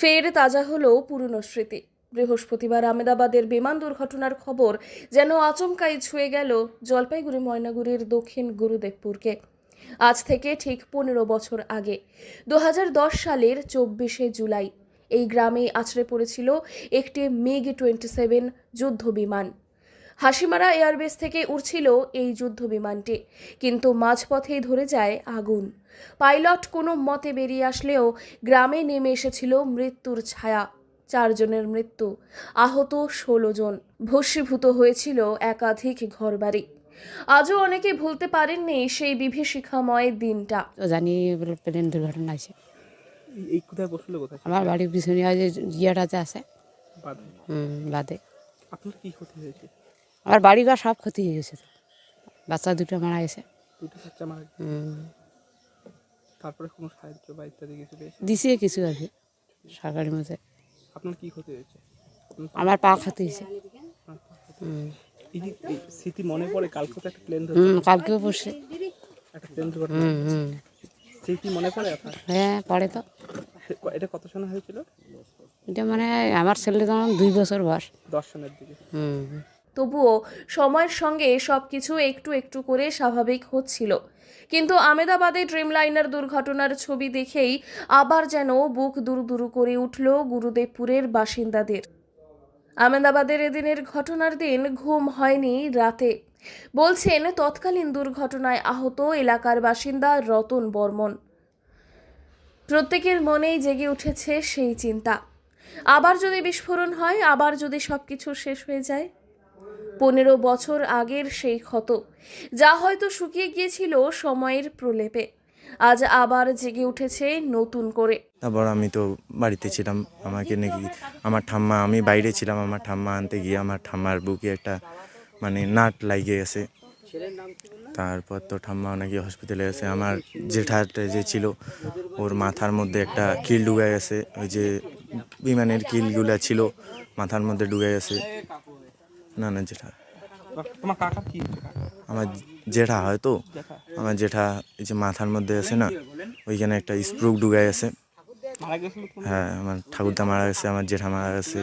ফের তাজা হলো পুরনো স্মৃতি। বৃহস্পতিবার আমেদাবাদের বিমান দুর্ঘটনার খবর যেন আচমকাই ছুঁয়ে গেল জলপাইগুড়ি ময়নাগুড়ির দক্ষিণ গুরুদেবপুরকে। আজ থেকে ঠিক পনেরো বছর আগে দু হাজার দশ সালের চব্বিশে জুলাই, এই গ্রামে আছড়ে পড়েছিল একটি মিগ টোয়েন্টি সেভেন যুদ্ধ বিমান হাসিমারা এয়ারবেস থেকে উড়ছিল এই যুদ্ধ বিমানটি কিন্তু মাঝপথেই ধরে যায় আগুন। পাইলট কোনো মতে বেরিয়ে আসলেও গ্রামে নেমে এসেছিল মৃত্যুর ছায়া। চারজনের মৃত্যু। আহত ষোলো জন। ভস্মীভূত হয়েছিল একাধিক ঘরবাড়ি। আজও অনেকে ভুলতে পারেননি সেই বিভীষিকাময় দিনটা। জানি প্লেন দুর্ঘটনা আছে এই- এই কোথায় বসছিল কোথায়? আমার বাড়ির পিছনে ইয়েটাতে আছে। হুম বাদে আপনার কি ক্ষতি হয়েছে? আমার বাড়ি ঘর সব ক্ষতি হয়ে গেছে তো। বাচ্চা দুটো মারা গেছে। দুটো বাচ্চা মারা গেছে। তারপরে কোনো সাহায্য বা ইত্যাদি কিছু দিছে কিছু আর কি সরকারি মতে। আপনার কি ক্ষতি হয়েছে? আমার পা ক্ষতি হয়েছে। স্মৃতি মনে পড়ে কালকে তো একটা প্লেন হুম কালকেও পড়ছে। একটা প্লেন দুর্ঘটনা স্মৃতি মনে পড়ে আপনার? হ্যাঁ পড়ে তো। এটা কত হয়েছিল? এটা মানে আমার ছেলে তখন দুই বছর বয়স। দর্শনের দিকে। হুম। তবুও সময়ের সঙ্গে সব কিছু একটু একটু করে স্বাভাবিক হচ্ছিল। কিন্তু আমেদাবাদে ড্রিমলাইনার দুর্ঘটনার ছবি দেখেই আবার যেন বুক দুরু দুরু করে উঠল গুরুদেবপুরের বাসিন্দাদের। আমেদাবাদের এদিনের ঘটনার দিন ঘুম হয়নি রাতে। বলছেন, তৎকালীন দুর্ঘটনায় আহত এলাকার বাসিন্দা রতন বর্মন। প্রত্যেকের মনেই জেগে উঠেছে সেই চিন্তা। আবার যদি বিস্ফোরণ হয়, আবার যদি সবকিছু শেষ হয়ে যায় পনেরো বছর আগের সেই ক্ষত, যা হয়তো শুকিয়ে গিয়েছিল সময়ের প্রলেপে। আজ আবার জেগে উঠেছে নতুন করে। তারপর আমি তো বাড়িতে ছিলাম, আমাকে নাকি আমার ঠাম্মা, আমি বাইরে ছিলাম, আমার ঠাম্মা আনতে গিয়ে আমার ঠাম্মার বুকে একটা মানে নাট লাগিয়ে গেছে। তারপর তো ঠাম্মা নাকি হসপিটালে গেছে। আমার জেঠাটা যে ছিল, ওর মাথার মধ্যে একটা কিল ঢুকে গেছে। ওই যে বিমানের কিলগুলা ছিল, মাথার মধ্যে ঢুকে গেছে। না না জেঠা। তোমার কাকা কি? আমার জেঠা হয় তো। আমার জেঠা এই যে মাথার মধ্যে আছে না ওইখানে একটা স্প্রুক গেছিল তো হ্যাঁ আমার ঠাকুরদা মারা গেছে আমার জেঠা মারা গেছে।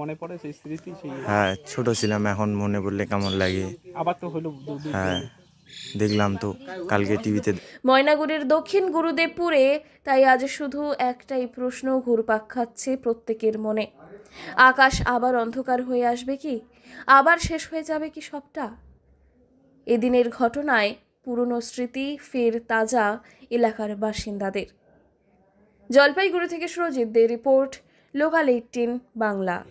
মনে পড়ে সেই স্মৃতি হ্যাঁ ছোট ছিলাম এখন মনে পড়লে কেমন লাগে। আবার তো হলো হ্যাঁ দেখলাম তো কালকে টিভিতে ময়নাগুড়ির দক্ষিণ গুরুদেবপুরে তাই আজ শুধু একটাই প্রশ্ন ঘুরপাক খাচ্ছে প্রত্যেকের মনে। আকাশ আবার অন্ধকার হয়ে আসবে কি? আবার শেষ হয়ে যাবে কি সবটা? এদিনের ঘটনায় পুরনো স্মৃতি ফের তাজা এলাকার বাসিন্দাদের। জলপাইগুড়ি থেকে Surajit Dey report, local eighteen Bangla.